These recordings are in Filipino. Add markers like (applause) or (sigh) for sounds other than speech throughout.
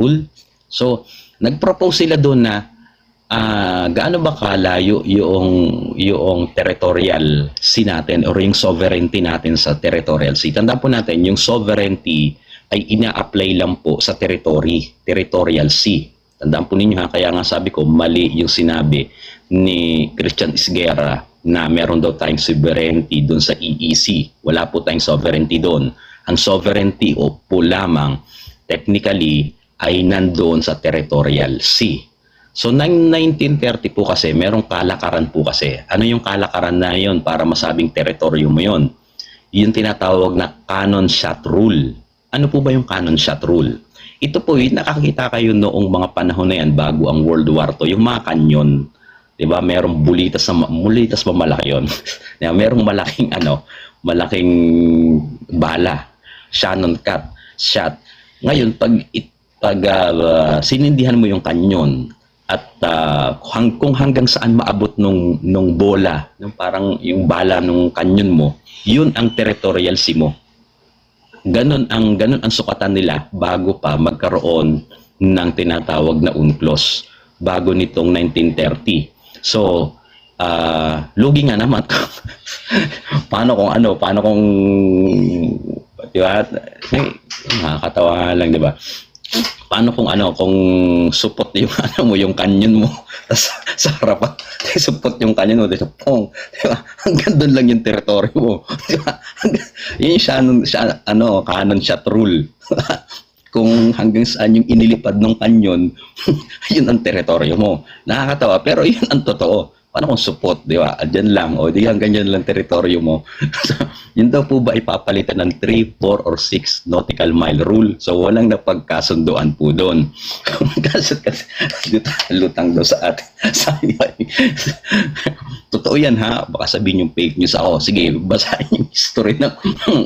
rule. So, nag-propose sila doon na ah gaano ba kalayo yung yung territorial sea natin or yung sovereignty natin sa territorial sea. Tandaan po natin, yung sovereignty ay ina-apply lang po sa territory, territorial sea. Tandaan po ninyo ha, kaya nga sabi ko, mali yung sinabi ni Christian Isguera na meron daw tayong sovereignty doon sa EEC. Wala po tayong sovereignty doon. Ang sovereignty o po lamang technically ay nandoon sa territorial sea. So, nang 1930 po kasi, merong kalakaran po kasi. Ano yung kalakaran na yon para masabing teritoryo mo yon? Yung tinatawag na canon shot rule. Ano po ba yung canon shot rule? Ito po, nakakita kayo noong mga panahon na yan bago ang World War II, yung mga kanyon. 'Di ba? Merong bulitas na bulitas pa malaki 'yon. (laughs) merong malaking (laughs) ano, malaking bala. Shannon cut, shot. Ngayon pag it, pag uh, sinindihan mo yung kanyon at uh, hang, kung hanggang saan maabot nung nung bola, yung parang yung bala nung kanyon mo, yun ang territorial sea mo. Ganon ang ganon ang sukatan nila bago pa magkaroon ng tinatawag na UNCLOS bago nitong 1930. So, uh, lugi nga naman. (laughs) paano kung ano, paano kung, di ba, nakakatawa lang, di ba? Paano kung ano, kung supot yung (laughs) ano mo, yung kanyon mo, tas (laughs) sa harapan, (laughs) supot yung kanyon mo, di ba, pong, di ba, hanggang doon lang yung teritoryo mo, di yun yung Shannon, Shannon, ano, canon shot rule. kung hanggang saan yung inilipad ng kanyon, yun ang teritoryo mo. Nakakatawa, pero yun ang totoo. Paano kung support, di ba? Diyan lang, o di hanggang dyan lang teritoryo mo. so, (laughs) yun daw po ba ipapalitan ng 3, 4, or 6 nautical mile rule? So, walang napagkasunduan po doon. (laughs) kasi, kasi lutang daw sa atin. (laughs) Totoo yan ha, baka sabihin yung fake news ako. Sige, basahin yung history ng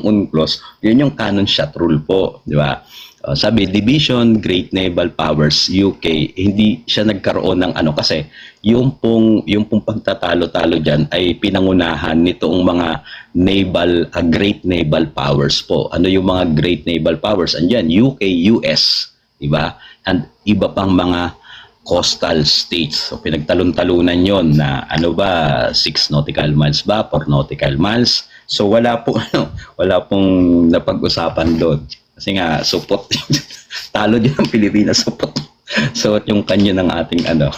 UNCLOS. Yun yung canon shot rule po, di ba? Uh, sabi, Division Great Naval Powers UK, hindi siya nagkaroon ng ano kasi yung pong, yung pong pagtatalo-talo dyan ay pinangunahan nitong mga naval, uh, Great Naval Powers po. Ano yung mga Great Naval Powers? Andyan, UK, US, di ba? And iba pang mga coastal states. So pinagtalon-talunan yon na ano ba, 6 nautical miles ba, 4 nautical miles. So wala po ano, (laughs) wala pong napag-usapan doon. Kasi nga, support. (laughs) Talo din ang Pilipinas, support. So, yung kanya ng ating ano.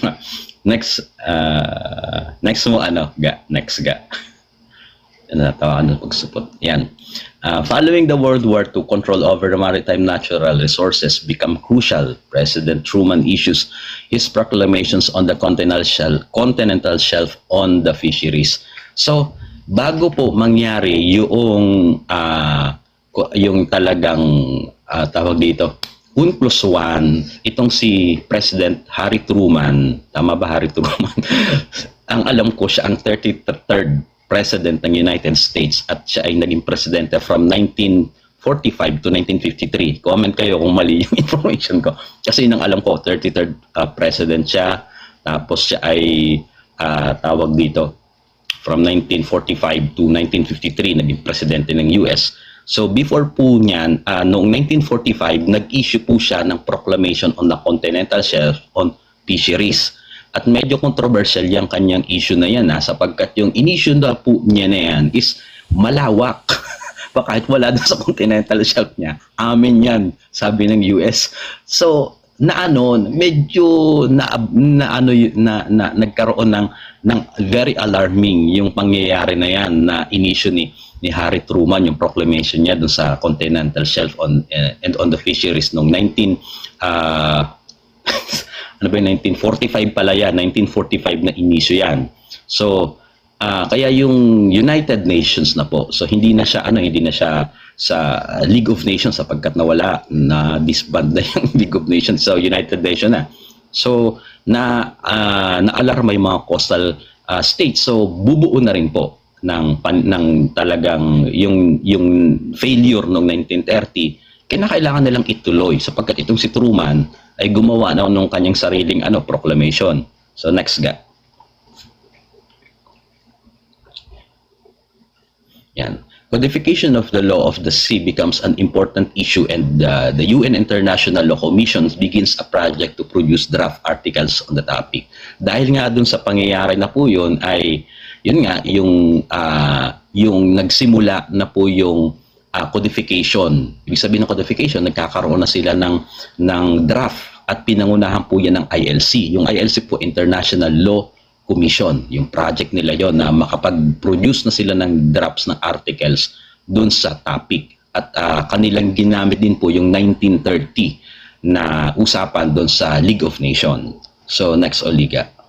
(laughs) next, uh, next mo ano, ga, next ga. Ano pag-support. Yan. Uh, following the World War II, control over the maritime natural resources become crucial. President Truman issues his proclamations on the continental shelf, continental shelf on the fisheries. So, bago po mangyari yung uh, yung talagang uh, tawag dito, un plus one, itong si President Harry Truman, tama ba Harry Truman? (laughs) ang alam ko siya ang 33rd President ng United States at siya ay naging presidente from 1945 to 1953. Comment kayo kung mali yung (laughs) information ko. Kasi nang alam ko, 33rd uh, President siya, tapos siya ay uh, tawag dito, from 1945 to 1953, naging presidente ng US. So before po niyan, uh, noong 1945, nag-issue po siya ng proclamation on the continental shelf on fisheries. At medyo controversial yung kanyang issue na yan ha, sapagkat yung in-issue na po niya na yan is malawak. (laughs) pa kahit wala doon sa continental shelf niya, amin yan, sabi ng US. So, na ano, medyo na, na ano na, na nagkaroon ng ng very alarming yung pangyayari na yan na inisyu ni ni Harry Truman yung proclamation niya dun sa continental shelf on uh, and on the fisheries noong 19 uh, (laughs) ano ba 1945 pala yan. 1945 na inisyu yan. So uh, kaya yung United Nations na po so hindi na siya ano hindi na siya sa League of Nations sapagkat nawala na disband na (laughs) yung League of Nations sa so United Nations na. So na uh, na-alarma yung mga coastal uh, states. So bubuo na rin po ng pan, ng talagang yung yung failure noong 1930 kinakailangan nilang ituloy sapagkat itong si Truman ay gumawa na ng kanyang sariling ano proclamation. So next ga. Yan. Codification of the law of the sea becomes an important issue and uh, the UN International Law Commission begins a project to produce draft articles on the topic. Dahil nga dun sa pangyayari na po yun ay yun nga yung ah, yung nagsimula na po yung ah, codification. Ibig sabihin ng codification, nagkakaroon na sila ng ng draft at pinangunahan po yan ng ILC. Yung ILC po International Law Commission. Yung project nila yon na makapag-produce na sila ng drafts ng articles dun sa topic. At ah, kanilang ginamit din po yung 1930 na usapan dun sa League of Nations. So next Oliga.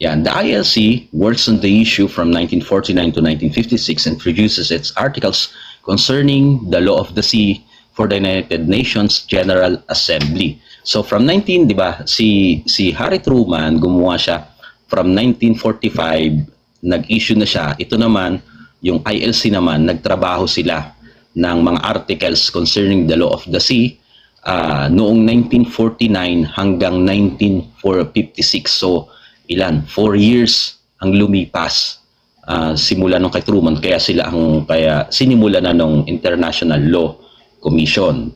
Yan, the ILC works on the issue from 1949 to 1956 and produces its articles concerning the law of the sea for the United Nations General Assembly. So from 19, 'di ba, si si Harry Truman gumawa siya from 1945 nag-issue na siya. Ito naman yung ILC naman nagtrabaho sila ng mga articles concerning the law of the sea ah, noong 1949 hanggang 1956. So ilan? Four years ang lumipas ah, simula nung kay Truman kaya sila ang kaya sinimula na nung International Law Commission.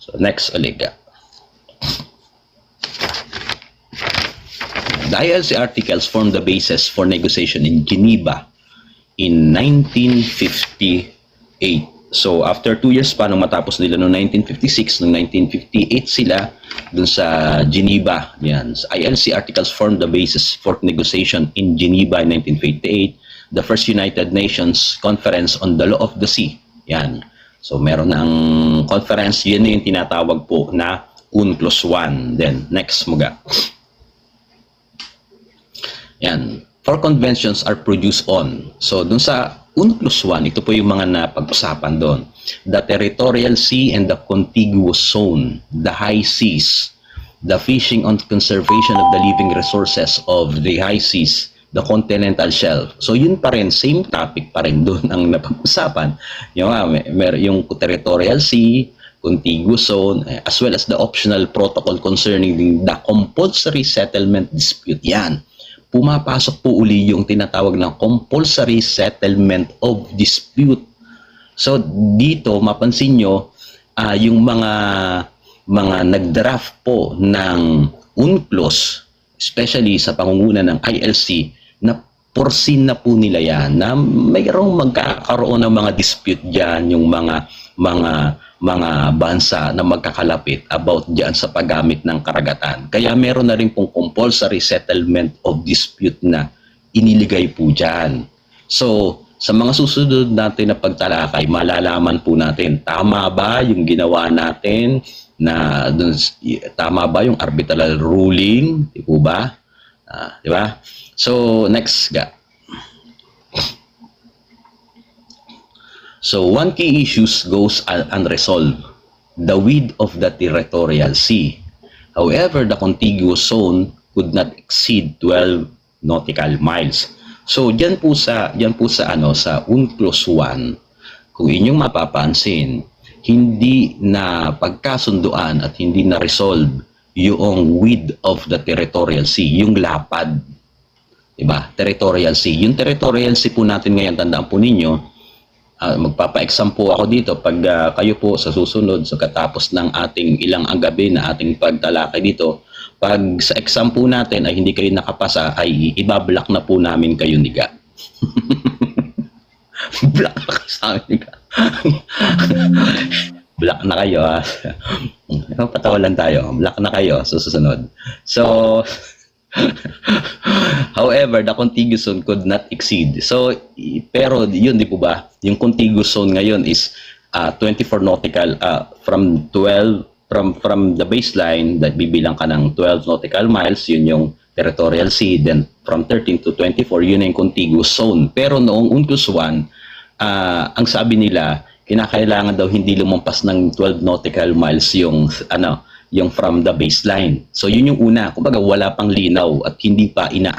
So next Oliga. The ILC articles form the basis for negotiation in Geneva in 1958. So after two years pa nung matapos nila noong 1956, noong 1958 sila dun sa Geneva. Yan. ILC articles form the basis for negotiation in Geneva in 1958, the first United Nations Conference on the Law of the Sea. Yan. So meron ng conference, yun na yung tinatawag po na UNCLOS 1. Then next mga. Yan. Four conventions are produced on. So, dun sa UNCLOS 1, ito po yung mga napag-usapan doon. The territorial sea and the contiguous zone, the high seas, the fishing on conservation of the living resources of the high seas, the continental shelf. So, yun pa rin, same topic pa rin doon ang napag-usapan. Yung, may- yung territorial sea, contiguous zone, eh, as well as the optional protocol concerning the compulsory settlement dispute. Yan pumapasok po uli yung tinatawag na compulsory settlement of dispute. So dito mapansin nyo ah, yung mga mga nagdraft po ng UNCLOS, especially sa pangunguna ng ILC, na porsin na po nila yan na mayroong magkakaroon ng mga dispute diyan yung mga mga mga bansa na magkakalapit about diyan sa paggamit ng karagatan. Kaya meron na rin pong compulsory settlement of dispute na iniligay po diyan. So, sa mga susunod natin na pagtalakay, malalaman po natin tama ba yung ginawa natin na dun, tama ba yung arbitral ruling, di po ba? Ah, di ba? So, next ga. So, one key issues goes un- unresolved. The width of the territorial sea. However, the contiguous zone could not exceed 12 nautical miles. So, diyan po sa diyan po sa ano sa UNCLOS 1, kung inyong mapapansin, hindi na pagkasunduan at hindi na resolve yung width of the territorial sea, yung lapad. Diba? Territorial sea. Yung territorial sea po natin ngayon, tandaan po ninyo, Ah, magpapa-exam po ako dito. Pag ah, kayo po sa susunod sa katapos ng ating ilang ang gabi na ating pagtalakay dito pag sa exam po natin ay hindi kayo nakapasa ay ibablock na po namin kayo niga (laughs) block na kayo sa amin niga (laughs) block na kayo ha patawalan tayo. Block na kayo sa susunod. So (laughs) However, the contiguous zone could not exceed. So, pero yun, di po ba? Yung contiguous zone ngayon is uh, 24 nautical, uh, from 12, from from the baseline, that bibilang ka ng 12 nautical miles, yun yung territorial sea. Then, from 13 to 24, yun yung contiguous zone. Pero noong UNCLOS 1, ah, ang sabi nila, kinakailangan daw hindi lumampas ng 12 nautical miles yung ano yung from the baseline. So yun yung una, kumbaga wala pang linaw at hindi pa ina